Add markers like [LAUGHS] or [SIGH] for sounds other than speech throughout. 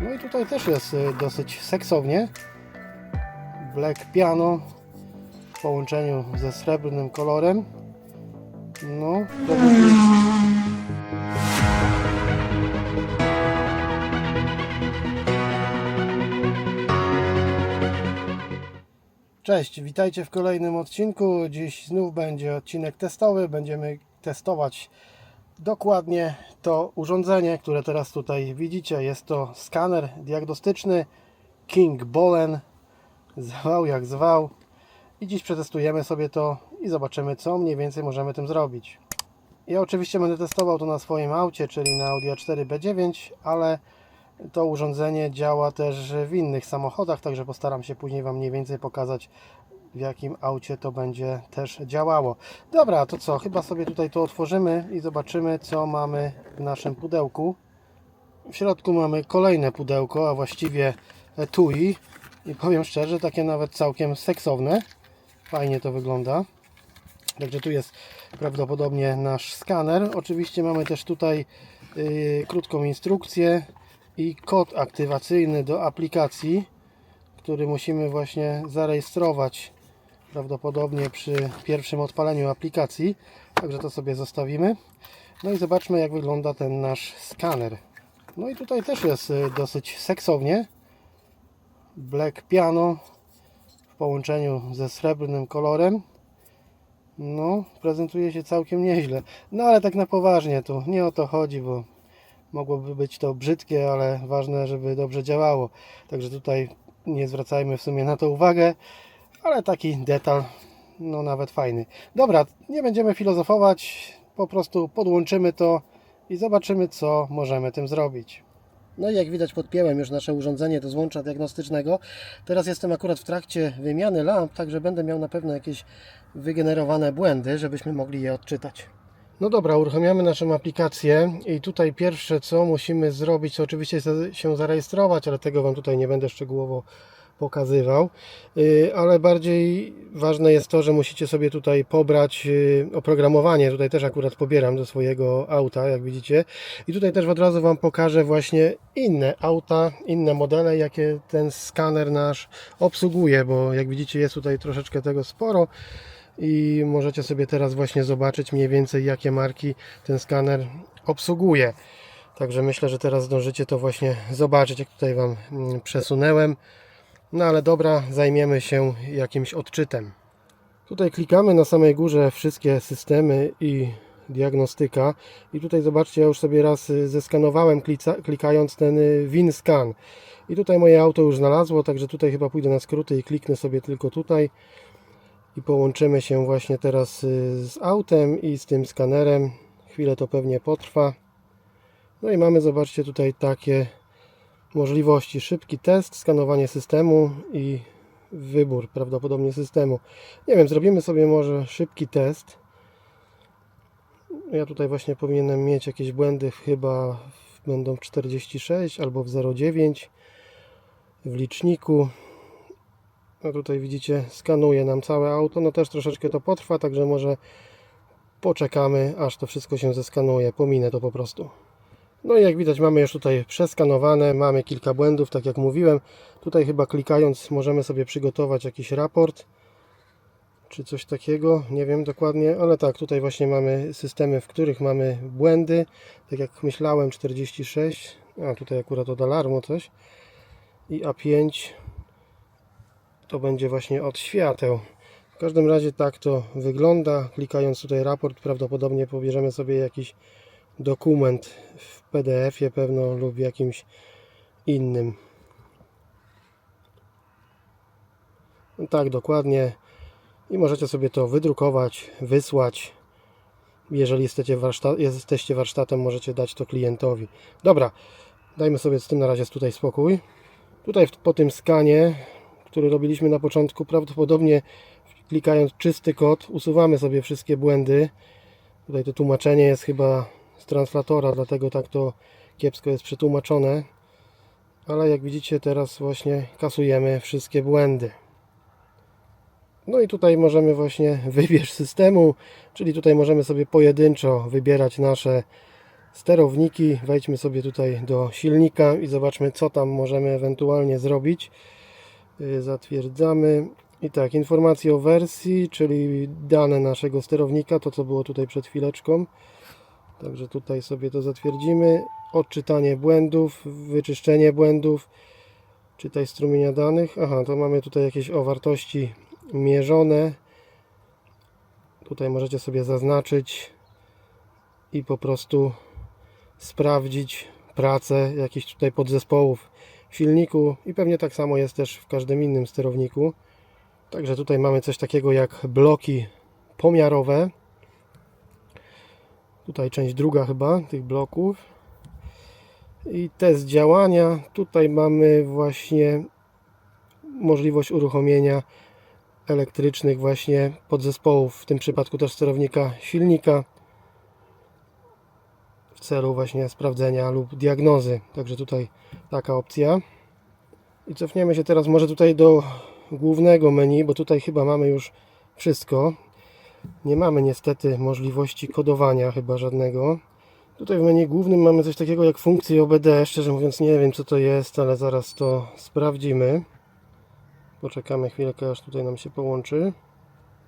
No i tutaj też jest y, dosyć seksownie. Black piano w połączeniu ze srebrnym kolorem. No, Cześć, witajcie w kolejnym odcinku. Dziś znów będzie odcinek testowy. Będziemy testować dokładnie to urządzenie, które teraz tutaj widzicie. Jest to skaner diagnostyczny King Bolen. Zwał jak zwał. I dziś przetestujemy sobie to i zobaczymy, co mniej więcej możemy tym zrobić. Ja oczywiście będę testował to na swoim aucie, czyli na Audi A4 B9, ale to urządzenie działa też w innych samochodach, także postaram się później Wam mniej więcej pokazać, w jakim aucie to będzie też działało. Dobra, to co? Chyba sobie tutaj to otworzymy i zobaczymy, co mamy w naszym pudełku. W środku mamy kolejne pudełko, a właściwie etui. I powiem szczerze, takie nawet całkiem seksowne. Fajnie to wygląda. Także tu jest prawdopodobnie nasz skaner. Oczywiście mamy też tutaj yy, krótką instrukcję i kod aktywacyjny do aplikacji, który musimy właśnie zarejestrować prawdopodobnie przy pierwszym odpaleniu aplikacji. Także to sobie zostawimy. No i zobaczmy jak wygląda ten nasz skaner. No i tutaj też jest y, dosyć seksownie. Black piano w połączeniu ze srebrnym kolorem. No, prezentuje się całkiem nieźle. No ale tak na poważnie tu nie o to chodzi, bo mogłoby być to brzydkie, ale ważne, żeby dobrze działało. Także tutaj nie zwracajmy w sumie na to uwagę, ale taki detal, no nawet fajny. Dobra, nie będziemy filozofować, po prostu podłączymy to i zobaczymy, co możemy tym zrobić. No i jak widać podpięłem już nasze urządzenie do złącza diagnostycznego. Teraz jestem akurat w trakcie wymiany lamp, także będę miał na pewno jakieś wygenerowane błędy, żebyśmy mogli je odczytać. No dobra, uruchamiamy naszą aplikację i tutaj pierwsze co musimy zrobić to oczywiście się zarejestrować, ale tego Wam tutaj nie będę szczegółowo pokazywał, Yy, ale bardziej ważne jest to, że musicie sobie tutaj pobrać yy, oprogramowanie, tutaj też akurat pobieram do swojego auta, jak widzicie i tutaj też od razu Wam pokażę właśnie inne auta, inne modele, jakie ten skaner nasz obsługuje, bo jak widzicie jest tutaj troszeczkę tego sporo i możecie sobie teraz właśnie zobaczyć mniej więcej jakie marki ten skaner obsługuje. Także myślę, że teraz zdążycie to właśnie zobaczyć, jak tutaj Wam mm, przesunęłem. No ale dobra, zajmiemy się jakimś odczytem. Tutaj klikamy na samej górze wszystkie systemy i diagnostyka i tutaj zobaczcie, ja już sobie raz y, zeskanowałem klikając ten y, win scan i tutaj moje auto już znalazło, także tutaj chyba pójdę na skróty i kliknę sobie tylko tutaj i połączymy się właśnie teraz y, z autem i z tym skanerem. Chwilę to pewnie potrwa. No i mamy, zobaczcie, tutaj takie możliwości. Szybki test, skanowanie systemu i wybór prawdopodobnie systemu. Nie wiem, zrobimy sobie może szybki test. Ja tutaj właśnie powinienem mieć jakieś błędy, chyba będą w 46 albo w 09 w liczniku. No tutaj widzicie, skanuje nam całe auto. No też troszeczkę to potrwa, także może poczekamy, aż to wszystko się zeskanuje. Pominę to po prostu. No i jak widać mamy już tutaj przeskanowane, mamy kilka błędów, tak jak mówiłem. Tutaj chyba klikając możemy sobie przygotować jakiś raport czy coś takiego, nie wiem dokładnie, ale tak, tutaj właśnie mamy systemy, w których mamy błędy. Tak jak myślałem 46, a tutaj akurat od alarmu coś i A5 to będzie właśnie od świateł. W każdym razie tak to wygląda. Klikając tutaj raport, prawdopodobnie pobierzemy sobie jakiś dokument w PDF-ie pewno lub jakimś innym. No tak, dokładnie. I możecie sobie to wydrukować, wysłać. Jeżeli jesteście, jesteście warsztatem, możecie dać to klientowi. Dobra, dajmy sobie z tym na razie tutaj spokój. Tutaj po tym skanie, który robiliśmy na początku, prawdopodobnie klikając czysty kod, usuwamy sobie wszystkie błędy. Tutaj to tłumaczenie jest chyba z translatora, dlatego tak to kiepsko jest przetłumaczone. Ale jak widzicie, teraz właśnie kasujemy wszystkie błędy. No i tutaj możemy właśnie [LAUGHS] wybierz systemu, czyli tutaj możemy sobie pojedynczo wybierać nasze sterowniki. Wejdźmy sobie tutaj do silnika i zobaczmy, co tam możemy ewentualnie zrobić. Y, Zatwierdzamy. I tak, informacje o wersji, czyli dane naszego sterownika, to co było tutaj przed chwileczką. Także tutaj sobie to zatwierdzimy. Odczytanie błędów, wyczyszczenie błędów, czytaj strumienia danych. Aha, to mamy tutaj jakieś o wartości mierzone. Tutaj możecie sobie zaznaczyć i po prostu sprawdzić pracę jakichś tutaj podzespołów w silniku i pewnie tak samo jest też w każdym innym sterowniku. Także tutaj mamy coś takiego jak bloki pomiarowe. Tutaj część druga chyba tych bloków. I test działania. Tutaj mamy właśnie możliwość uruchomienia elektrycznych właśnie podzespołów, w tym przypadku też sterownika silnika w celu właśnie sprawdzenia lub diagnozy. Także tutaj taka opcja. I cofniemy się teraz może tutaj do głównego menu, bo tutaj chyba mamy już wszystko. Nie mamy niestety możliwości kodowania chyba żadnego. Tutaj w menu głównym mamy coś takiego jak funkcję OBD. Szczerze mówiąc nie wiem co to jest, ale zaraz to sprawdzimy. Poczekamy chwilkę aż tutaj nam się połączy.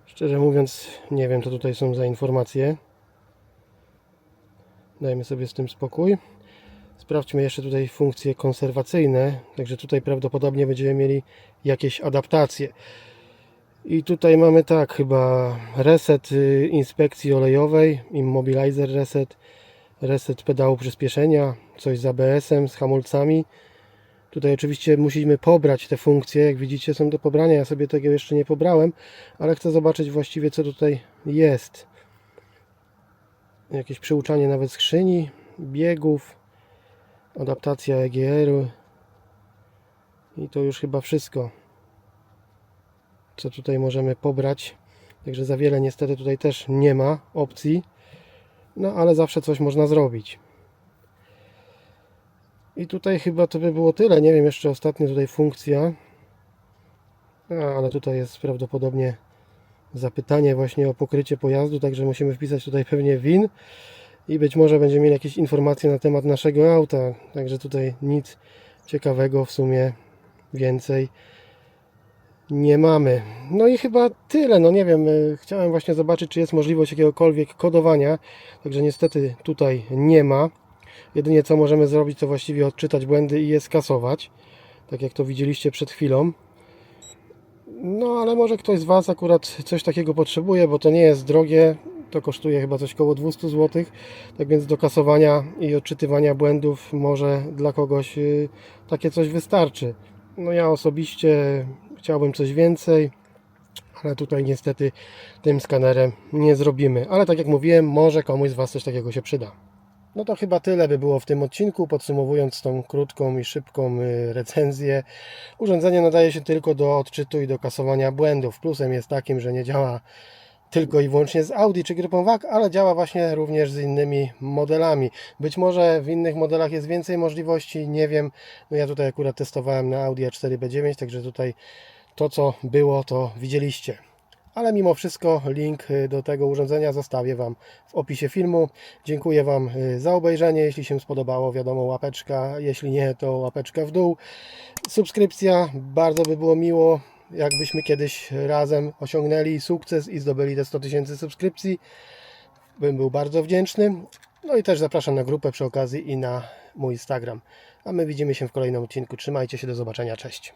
Szczerze mówiąc nie wiem co tutaj są za informacje. Dajmy sobie z tym spokój. Sprawdźmy jeszcze tutaj funkcje konserwacyjne. Także tutaj prawdopodobnie będziemy mieli jakieś adaptacje. I tutaj mamy tak, chyba reset y, inspekcji olejowej, immobilizer reset, reset pedału przyspieszenia, coś z ABS-em, z hamulcami. Tutaj oczywiście musimy pobrać te funkcje, jak widzicie są do pobrania, ja sobie tego jeszcze nie pobrałem, ale chcę zobaczyć właściwie co tutaj jest. Jakieś przyuczanie nawet skrzyni, biegów, adaptacja EGR-u i to już chyba wszystko co tutaj możemy pobrać. Także za wiele niestety tutaj też nie ma opcji. No ale zawsze coś można zrobić. I tutaj chyba to by było tyle. Nie wiem, jeszcze ostatnia tutaj funkcja. Ale tutaj jest prawdopodobnie zapytanie właśnie o pokrycie pojazdu, także musimy wpisać tutaj pewnie WIN i być może będziemy mieli jakieś informacje na temat naszego auta. Także tutaj nic ciekawego w sumie więcej nie mamy. No i chyba tyle. No nie wiem, y, chciałem właśnie zobaczyć, czy jest możliwość jakiegokolwiek kodowania. Także niestety tutaj nie ma. Jedynie co możemy zrobić, to właściwie odczytać błędy i je skasować. Tak jak to widzieliście przed chwilą. No ale może ktoś z Was akurat coś takiego potrzebuje, bo to nie jest drogie. To kosztuje chyba coś około 200 zł. Tak więc do kasowania i odczytywania błędów może dla kogoś y, takie coś wystarczy. No ja osobiście chciałbym coś więcej, ale tutaj niestety tym skanerem nie zrobimy. Ale tak jak mówiłem, może komuś z Was coś takiego się przyda. No to chyba tyle by było w tym odcinku. Podsumowując tą krótką i szybką y, recenzję, urządzenie nadaje się tylko do odczytu i do kasowania błędów. Plusem jest takim, że nie działa tylko i wyłącznie z Audi czy grupą WAG, ale działa właśnie również z innymi modelami. Być może w innych modelach jest więcej możliwości, nie wiem. No ja tutaj akurat testowałem na Audi A4B9, także tutaj to co było, to widzieliście. Ale mimo wszystko link y, do tego urządzenia zostawię Wam w opisie filmu. Dziękuję Wam y, za obejrzenie. Jeśli się spodobało, wiadomo, łapeczka. Jeśli nie, to łapeczka w dół. Subskrypcja, bardzo by było miło jakbyśmy kiedyś razem osiągnęli sukces i zdobyli te 100 tysięcy subskrypcji. Bym był bardzo wdzięczny. No i też zapraszam na grupę przy okazji i na mój Instagram. A my widzimy się w kolejnym odcinku. Trzymajcie się, do zobaczenia, cześć.